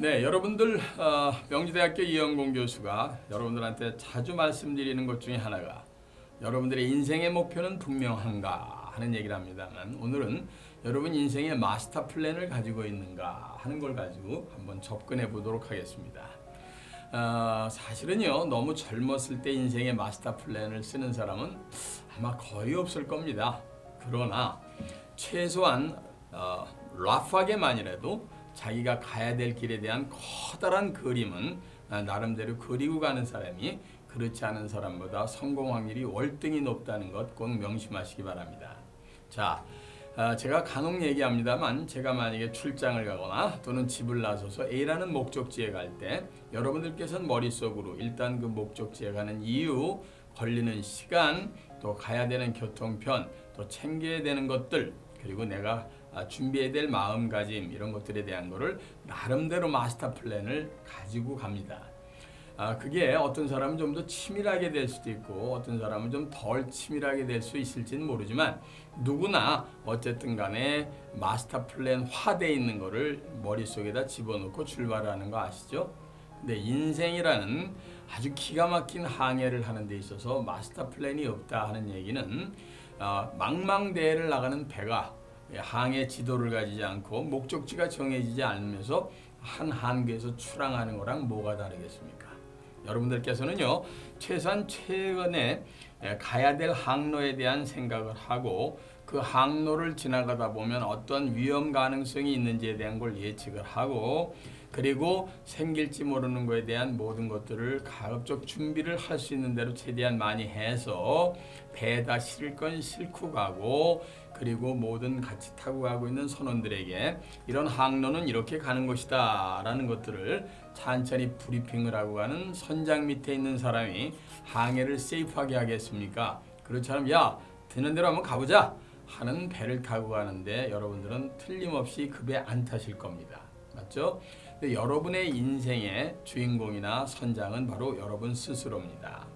네, 여러분들 어, 명지대학교 이영공 교수가 여러분들한테 자주 말씀드리는 것 중에 하나가 여러분들의 인생의 목표는 분명한가 하는 얘기를 합니다만 오늘은 여러분 인생의 마스터 플랜을 가지고 있는가 하는 걸 가지고 한번 접근해 보도록 하겠습니다. 어, 사실은요 너무 젊었을 때 인생의 마스터 플랜을 쓰는 사람은 아마 거의 없을 겁니다. 그러나 최소한 어, 라프하게만이라도 자기가 가야 될 길에 대한 커다란 그림은 아, 나름대로 그리고 가는 사람이 그렇지 않은 사람보다 성공 확률이 월등히 높다는 것 꼭 명심하시기 바랍니다. 자, 아, 제가 간혹 얘기합니다만 제가 만약에 출장을 가거나 또는 집을 나서서 A라는 목적지에 갈 때 여러분들께서는 머릿속으로 일단 그 목적지에 가는 이유, 걸리는 시간, 또 가야 되는 교통편, 또 챙겨야 되는 것들 그리고 내가 아, 준비해야 될 마음가짐 이런 것들에 대한 거를 나름대로 마스터 플랜을 가지고 갑니다. 아, 그게 어떤 사람은 좀 더 치밀하게 될 수도 있고 어떤 사람은 좀 덜 치밀하게 될 수 있을지는 모르지만 누구나 어쨌든 간에 마스터 플랜 화돼 있는 거를 머릿속에다 집어넣고 출발하는 거 아시죠? 근데 인생이라는 아주 기가 막힌 항해를 하는 데 있어서 마스터 플랜이 없다 하는 얘기는 어, 망망대해를 나가는 배가 항해 지도를 가지지 않고 목적지가 정해지지 않으면서 한 항구에서 출항하는 거랑 뭐가 다르겠습니까? 여러분들께서는요 최소한 최근에 가야 될 항로에 대한 생각을 하고 그 항로를 지나가다 보면 어떤 위험 가능성이 있는지에 대한 걸 예측을 하고 그리고 생길지 모르는 것에 대한 모든 것들을 가급적 준비를 할 수 있는 대로 최대한 많이 해서 배에다 실을 건 싣고 가고 그리고 모든 같이 타고 가고 있는 선원들에게 이런 항로는 이렇게 가는 것이다 라는 것들을 천천히 브리핑을 하고 가는 선장 밑에 있는 사람이 항해를 세이프하게 하겠습니까? 그렇지 않으면 야 되는 대로 한번 가보자 하는 배를 타고 가는데 여러분들은 틀림없이 그 배 안 타실 겁니다. 맞죠? 여러분의 인생의 주인공이나 선장은 바로 여러분 스스로입니다.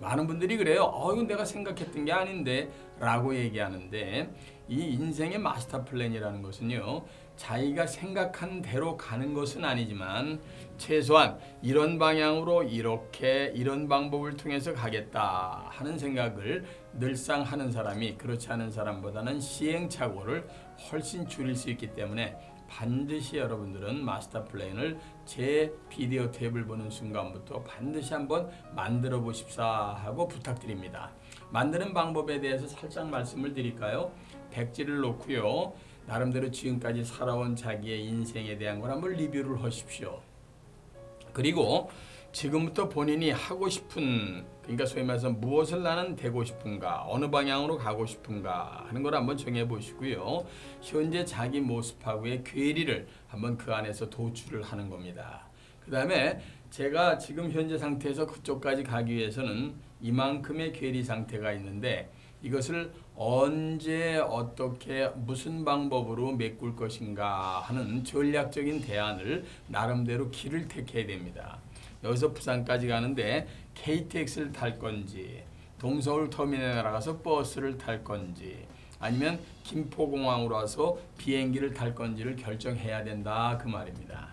많은 분들이 그래요. 어, 이건 내가 생각했던 게 아닌데 라고 얘기하는데 이 인생의 마스터 플랜이라는 것은요. 자기가 생각한 대로 가는 것은 아니지만 최소한 이런 방향으로 이렇게 이런 방법을 통해서 가겠다 하는 생각을 늘상 하는 사람이 그렇지 않은 사람보다는 시행착오를 훨씬 줄일 수 있기 때문에 반드시 여러분들은 마스터 플랜을 제 비디오 탭을 보는 순간부터 반드시 한번 만들어 보십사 하고 부탁드립니다. 만드는 방법에 대해서 살짝 말씀을 드릴까요? 백지를 놓고요. 나름대로 지금까지 살아온 자기의 인생에 대한 걸 한번 리뷰를 하십시오. 그리고 지금부터 본인이 하고 싶은 그러니까 소위 말해서 무엇을 나는 되고 싶은가 어느 방향으로 가고 싶은가 하는 걸 한번 정해 보시고요 현재 자기 모습하고의 괴리를 한번 그 안에서 도출을 하는 겁니다 그 다음에 제가 지금 현재 상태에서 그쪽까지 가기 위해서는 이만큼의 괴리 상태가 있는데 이것을 언제 어떻게 무슨 방법으로 메꿀 것인가 하는 전략적인 대안을 나름대로 길을 택해야 됩니다. 여기서 부산까지 가는데 KTX를 탈 건지 동서울 터미널에 나가서 버스를 탈 건지 아니면 김포공항으로 와서 비행기를 탈 건지를 결정해야 된다 그 말입니다.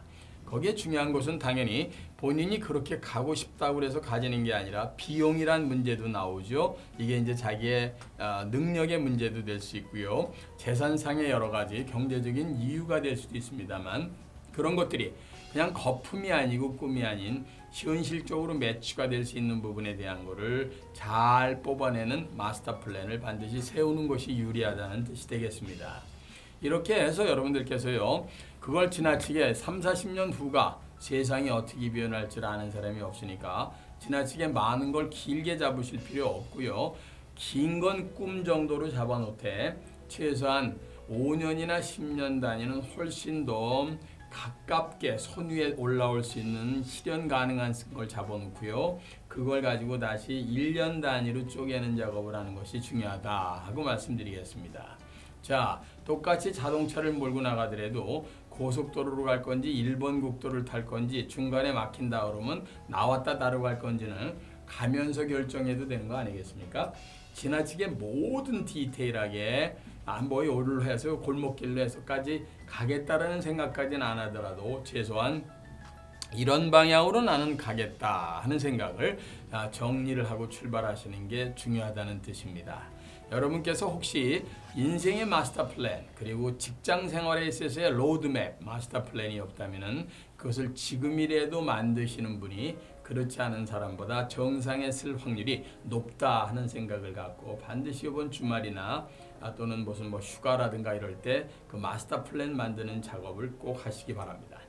거기에 중요한 것은 당연히 본인이 그렇게 가고 싶다고 해서 가지는 게 아니라 비용이란 문제도 나오죠. 이게 이제 자기의 어, 능력의 문제도 될 수 있고요. 재산상의 여러 가지 경제적인 이유가 될 수도 있습니다만 그런 것들이 그냥 거품이 아니고 꿈이 아닌 현실적으로 매치가 될 수 있는 부분에 대한 거를 잘 뽑아내는 마스터 플랜을 반드시 세우는 것이 유리하다는 뜻이 되겠습니다. 이렇게 해서 여러분들께서요. 그걸 지나치게 3, 40년 후가 세상이 어떻게 변할지 아는 사람이 없으니까 지나치게 많은 걸 길게 잡으실 필요 없고요. 긴 건 꿈 정도로 잡아놓되 최소한 5년이나 10년 단위는 훨씬 더 가깝게 손 위에 올라올 수 있는 실현 가능한 걸 잡아놓고요. 그걸 가지고 다시 1년 단위로 쪼개는 작업을 하는 것이 중요하다 하고 말씀드리겠습니다. 자, 똑같이 자동차를 몰고 나가더라도 고속도로로 갈 건지 일본 국도를 탈 건지 중간에 막힌다 그러면 나왔다 다르고 갈 건지는 가면서 결정해도 되는 거 아니겠습니까? 지나치게 모든 디테일하게 안보에 오를 해서 골목길로 해서까지 가겠다라는 생각까지는 안 하더라도 최소한 이런 방향으로 나는 가겠다 하는 생각을 아, 정리를 하고 출발하시는 게 중요하다는 뜻입니다. 여러분께서 혹시 인생의 마스터 플랜 그리고 직장 생활에 있어서의 로드맵 마스터 플랜이 없다면은 그것을 지금이라도 만드시는 분이 그렇지 않은 사람보다 정상에 쓸 확률이 높다 하는 생각을 갖고 반드시 이번 주말이나 아, 또는 무슨 뭐 휴가라든가 이럴 때 그 마스터 플랜 만드는 작업을 꼭 하시기 바랍니다.